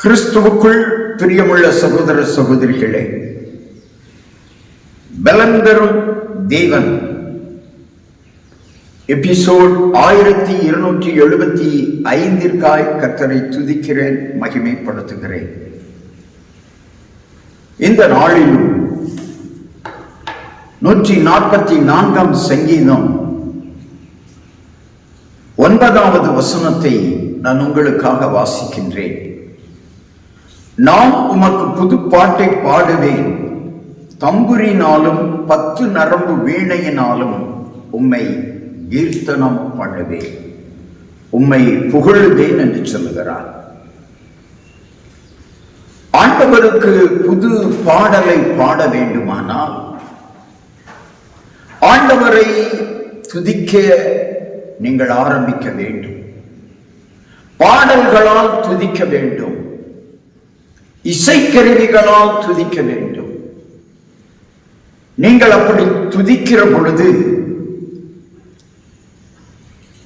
கிறிஸ்துவுக்குள் பிரியமுள்ள சகோதர சகோதரிகளே பலந்தரும் தேவன். எபிசோட் ஆயிரத்தி இருநூற்றி எழுபத்தி ஐந்திற்காய் கத்தரை துதிக்கிறேன் மகிமைப்படுத்துகிறேன். இந்த நாளிலும் நூற்றி நாற்பத்தி நான்காம் சங்கீதம் ஒன்பதாவது வசனத்தை நான் உங்களுக்காக வாசிக்கின்றேன். நான் உமக்கு புது பாட்டை பாடுவேன். தம்புரினாலும் பத்து நரம்பு வீணையினாலும் உம்மை கீர்த்தனம் பண்ணுவேன். உம்மை புகழுவேன் என்று சொல்லுகிறார். ஆண்டவருக்கு புது பாடலை பாட வேண்டுமானால் ஆண்டவரை துதிக்க நீங்கள் ஆரம்பிக்க வேண்டும். பாடல்களால் துதிக்க வேண்டும். இசைக்கருவிகளால் துதிக்க வேண்டும். நீங்கள் அப்படி துதிக்கிற பொழுது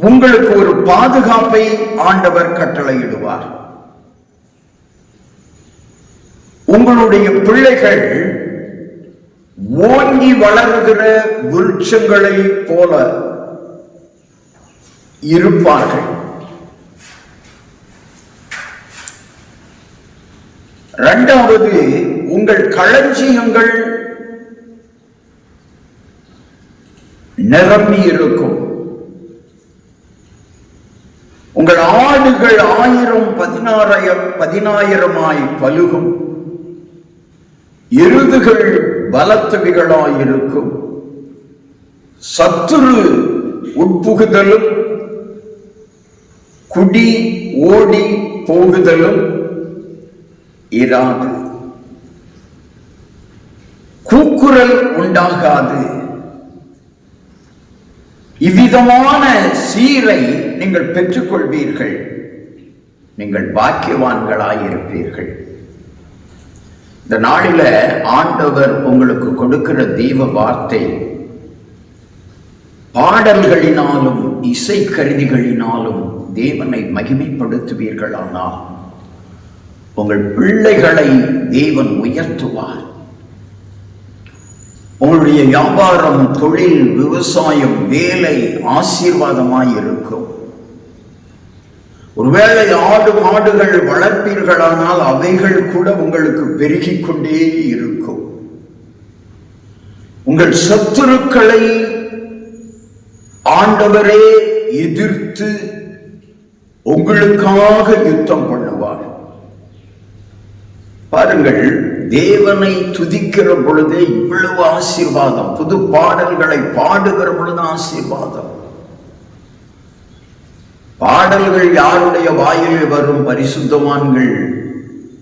உங்களுக்கு ஒரு பாதுகாப்பை ஆண்டவர் கட்டளையிடுவார். உங்களுடைய பிள்ளைகள் ஓங்கி வளர்கிற விருட்சங்களை போல இருப்பார்கள். இரண்டாவது உங்கள் களஞ்சியங்கள் நிரம்பி இருக்கும். உங்கள் ஆடுகள் ஆயிரம் பதினாறாயிரம் பதினாயிரமாய் பலுகும் எருதுகள் பலத்தவிகளாயிருக்கும் சத்துரு உட்புகுதலும் குடி ஓடி போகுதலும் இராது. கூக்குரல் உண்டாகாது. இவ்விதமான சீரை நீங்கள் பெற்றுக்கொள்வீர்கள். நீங்கள் பாக்கியவான்களாயிருப்பீர்கள். இந்த நாளில ஆண்டவர் உங்களுக்கு கொடுக்கிற தெய்வ வார்த்தை பாடல்களினாலும் இசை கருவிகளினாலும் தேவனை மகிமைப்படுத்துவீர்களானால் உங்கள் பிள்ளைகளை தேவன் உயர்த்துவார். உங்களுடைய வியாபாரம் தொழில் விவசாயம் வேலை ஆசீர்வாதமாய் இருக்கும் ஒருவேளை ஆடு மாடுகள் வளர்ப்பீர்களானால் அவைகள் கூட உங்களுக்கு பெருகிக் கொண்டே இருக்கும். உங்கள் சத்துருக்களை ஆண்டவரே எதிர்த்து உங்களுக்காக யுத்தம் பண்ணுவார். பாருங்கள் தேவனை துதிக்கிற பொழுதே இவ்வளவு ஆசீர்வாதம் புது பாடல்களை பாடுகிற பொழுது ஆசீர்வாதம். பாடல்கள் யாருடைய வாயிலே வரும்? பரிசுத்தவான்கள்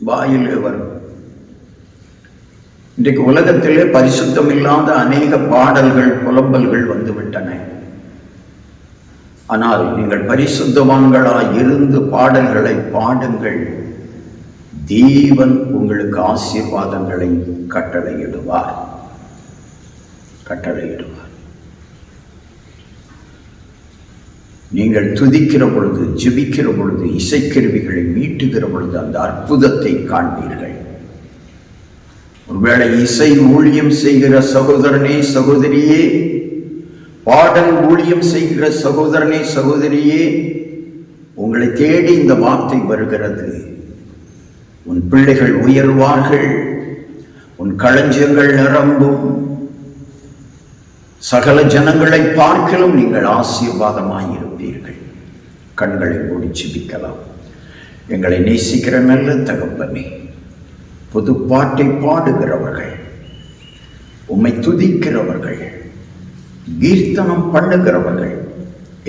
வாயிலே வரும். இன்றைக்கு உலகத்திலே பரிசுத்தம் இல்லாத அநேக பாடல்கள் புலம்பல்கள் வந்துவிட்டன. ஆனால் நீங்கள் பரிசுத்தவான்களாய் இருந்து பாடல்களை பாடுங்கள். தேவன் உங்களுக்கு ஆசீர்வாதங்களை கட்டளையிடுவார். கட்டளையிடுவார். நீங்கள் துதிக்கிற பொழுது ஜிபிக்கிற பொழுது இசைக்கருவிகளை மீட்டுகிற பொழுது அந்த அற்புதத்தை காண்பீர்கள். ஒருவேளை இசை ஊழியம் செய்கிற சகோதரனே சகோதரியே பாடல் ஊழியம் செய்கிற சகோதரனே சகோதரியே உங்களை தேடி இந்த வார்த்தை வருகிறது. உன் பிள்ளைகள் உயர்வார்கள் உன் களஞ்சியங்கள் நிரம்பும். சகல ஜனங்களை பார்க்கலும் நீங்கள் ஆசீர்வாதமாய் இருப்பீர்கள் கண்களை மூடி சிபிக்கலாம் எங்களை நேசிக்கிற நல்ல தகப்பமே புது பாட்டை பாடுகிறவர்கள் உம்மை துதிக்கிறவர்கள் கீர்த்தனம் பண்ணுகிறவர்கள்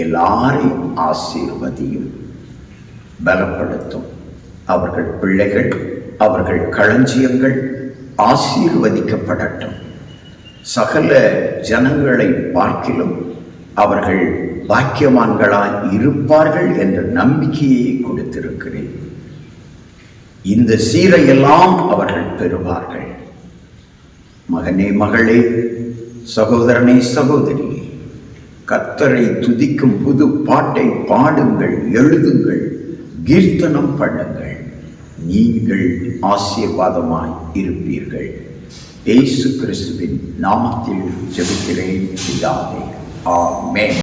எல்லாரையும் ஆசீர்வதியும் பலப்படுத்தும். அவர்கள் பிள்ளைகள் அவர்கள் களஞ்சியங்கள் ஆசீர்வதிக்கப்படட்டும். சகல ஜனங்களை பார்க்கிலும் அவர்கள் பாக்கியவான்களாய் இருப்பார்கள் என்ற நம்பிக்கையை கொடுத்திருக்கிறேன். இந்த சீரையெல்லாம் அவர்கள் பெறுவார்கள். மகனே மகளே சகோதரனே சகோதரியே கத்தரை துதிக்கும் புது பாட்டை பாடுங்கள் எழுதுங்கள் கீர்த்தனம் பண்ணுங்கள். நீங்கள் ஆசீர்வாதமாய் இருப்பீர்கள். ஏசு கிறிஸ்துவின் நாமத்தில் ஜெபிக்கிறேன் இல்லாதே ஆமே